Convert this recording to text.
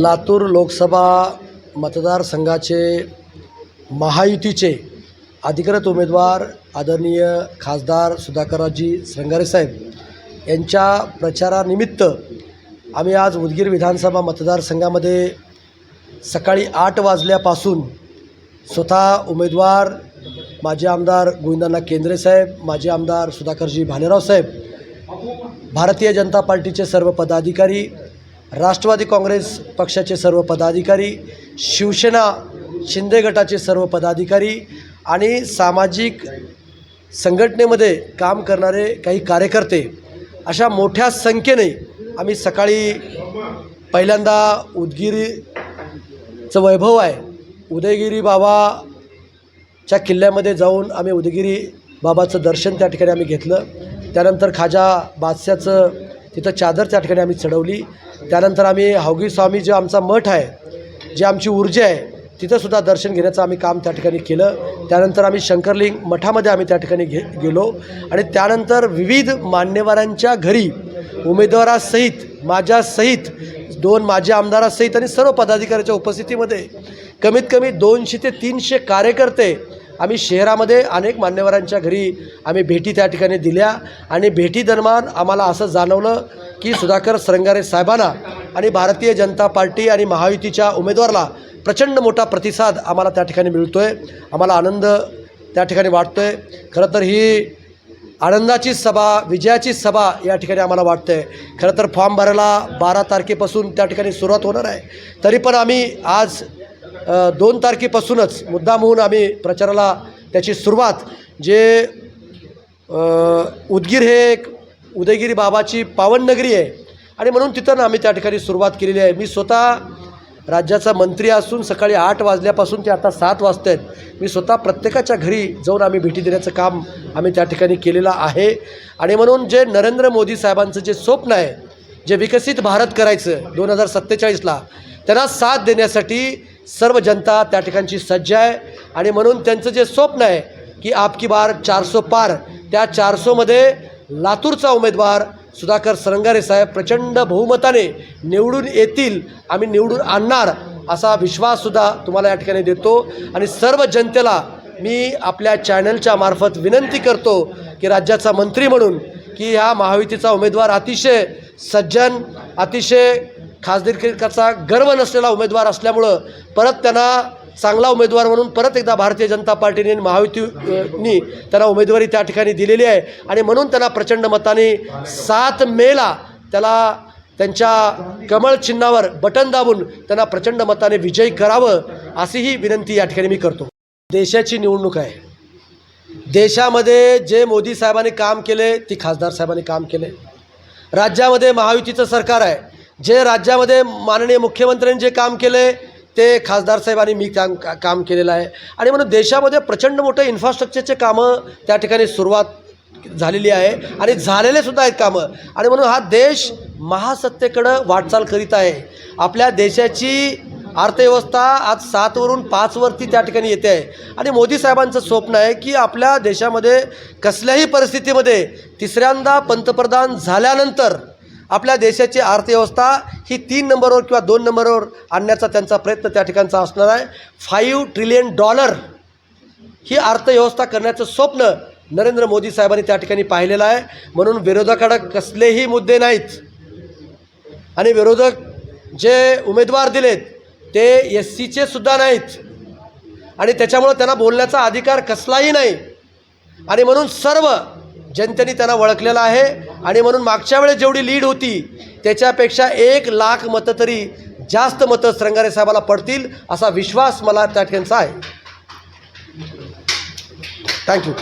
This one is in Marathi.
लातूर लोकसभा मतदारसंघाचे महायुतीचे अधिकृत उमेदवार आदरणीय खासदार सुधाकररावजी श्रंगारे साहेब यांच्या प्रचारानिमित्त आम्ही आज उदगीर विधानसभा मतदारसंघामध्ये सकाळी आठ वाजल्यापासून स्वतः उमेदवार माजी आमदार गोविंदांना केंद्रे साहेब माजी आमदार सुधाकरजी भालेराव साहेब भारतीय जनता पार्टीचे सर्व पदाधिकारी राष्ट्रवादी काँग्रेस पक्षाचे सर्व पदाधिकारी शिवसेना शिंदे गटाचे सर्व पदाधिकारी आणि सामाजिक संघटनेमध्ये काम करणारे काही कार्यकर्ते अशा मोठ्या संख्येने आम्ही सकाळी पहिल्यांदा उदगिरीचं वैभव आहे. उदयगिरी बाबाच्या किल्ल्यामध्ये जाऊन आम्ही उदयगिरी बाबाचं दर्शन त्या ठिकाणी आम्ही घेतलं. त्यानंतर खाजा बादशाचं तिथं चादर त्या ठिकाणी आम्ही चढवली. त्यानंतर आम्ही हावगी स्वामी जो आमचा मठ आहे जी आमची ऊर्जा आहे तिथंसुद्धा दर्शन घेण्याचं आम्ही काम त्या ठिकाणी केलं. त्यानंतर आम्ही शंकरलिंग मठामध्ये आम्ही त्या ठिकाणी घे गेलो. आणि त्यानंतर विविध मान्यवरांच्या घरी उमेदवारासहित माझ्यासहित दोन माझ्या आमदारासहित आणि सर्व पदाधिकाऱ्याच्या उपस्थितीमध्ये कमीत कमी दोनशे ते तीनशे कार्यकर्ते आम्ही शहरामध्ये अनेक मान्यवरांच्या घरी आम्ही भेटी त्या ठिकाणी दिल्या आणि भेटीदरम्यान आम्हाला असं जाणवलं की सुधाकर सरंगारे साहेबांना आणि भारतीय जनता पार्टी आणि महायुतीच्या उमेदवाराला प्रचंड मोठा प्रतिसाद आम्हाला त्या ठिकाणी मिळतो आहे आम्हाला आनंद त्या ठिकाणी वाटतो आहे खरं तर ही आनंदाची सभा विजयाची सभा या ठिकाणी आम्हाला वाटतं आहे खरं तर फॉर्म भरायला बारा तारखेपासून त्या ठिकाणी सुरुवात होणार आहे. तरी पण आम्ही आज दोन तारखेपासूनच मुद्दाम होऊन आम्ही प्रचाराला त्याची सुरुवात जे उदगीर हे एक उदयगिरी बाबाची पावननगरी आहे. आणि म्हणून तिथं आम्ही त्या ठिकाणी सुरुवात केलेली आहे. मी स्वतः राज्याचा मंत्री असून सकाळी आठ वाजल्यापासून ते आता सात वाजत आहेत मी स्वतः प्रत्येकाच्या घरी जाऊन आम्ही भेटी देण्याचं काम आम्ही त्या ठिकाणी केलेलं आहे. आणि म्हणून जे नरेंद्र मोदी साहेबांचं जे स्वप्न आहे जे विकसित भारत करायचं दोन हजार सत्तेचाळीसला त्यांना साथ देण्यासाठी सर्व जनता त्या ठिकाणची सज्ज आहे. आणि म्हणून त्यांचं जे स्वप्न आहे की आपकी बार चारसो पार त्या चारसोमध्ये लातूरचा उमेदवार सुधाकर सरंगारे साहेब प्रचंड बहुमताने निवडून येतील आम्ही निवडून आणणार असा विश्वाससुद्धा तुम्हाला या ठिकाणी देतो. आणि सर्व जनतेला मी आपल्या चॅनलच्या मार्फत विनंती करतो की राज्याचा मंत्री म्हणून की ह्या महायुतीचा उमेदवार अतिशय सज्जन अतिशय खासदारकीचा गर्व नसलेला उमेदवार असल्यामुळं परत त्यांना चांगला उमेदवार म्हणून परत एकदा भारतीय जनता पार्टीने महायुतीनी त्यांना उमेदवारी त्या ठिकाणी दिलेली आहे. आणि म्हणून त्यांना प्रचंड मताने सात मेला त्याला त्यांच्या कमळ चिन्हावर बटन दाबून त्यांना प्रचंड मताने विजय करावं अशीही विनंती या ठिकाणी मी करतो. देशाची निवडणूक आहे. देशामध्ये जे मोदी साहेबांनी काम केले ती खासदार साहेबांनी काम केले. राज्यामध्ये महायुतीचं सरकार आहे. जे राज्यामध्ये माननीय मुख्यमंत्र्यांनी जे काम केले ते खासदार साहेबांनी मी काम का- काम केलेलं आहे. आणि म्हणून देशामध्ये प्रचंड मोठं इन्फ्रास्ट्रक्चरचे कामं त्या ठिकाणी सुरुवात झालेली आहे आणि झालेले सुद्धा आहेत कामं. आणि म्हणून हा देश महासत्तेकडं वाटचाल करीत आहे. आपल्या देशाची अर्थव्यवस्था आज सातवरून पाचवरती त्या ठिकाणी येते आहे. आणि मोदी साहेबांचं स्वप्न आहे की आपल्या देशामध्ये कसल्याही परिस्थितीमध्ये तिसऱ्यांदा पंतप्रधान झाल्यानंतर आपल्या देशाची अर्थव्यवस्था ही तीन नंबरवर किंवा दोन नंबरवर आणण्याचा त्यांचा प्रयत्न त्या ठिकाणचा असणार आहे. फाईव्ह ट्रिलियन डॉलर ही अर्थव्यवस्था करण्याचं स्वप्न नरेंद्र मोदी साहेबांनी त्या ठिकाणी पाहिलेलं आहे. म्हणून विरोधकाकडे कसलेही मुद्दे नाहीत. आणि विरोधक जे उमेदवार दिलेत ते एस सीचे सुद्धा नाहीत. आणि त्याच्यामुळं त्यांना बोलण्याचा अधिकार कसलाही नाही. आणि म्हणून सर्व जनतेने त्यांना ओळखलेलं आहे. आणि म्हणून मागच्या वेळेस जेवढी लीड होती त्याच्यापेक्षा एक लाख मतं तरी जास्त मतं श्रंगारे साहेबाला पडतील असा विश्वास मला त्या ठिकाणचा आहे. थँक्यू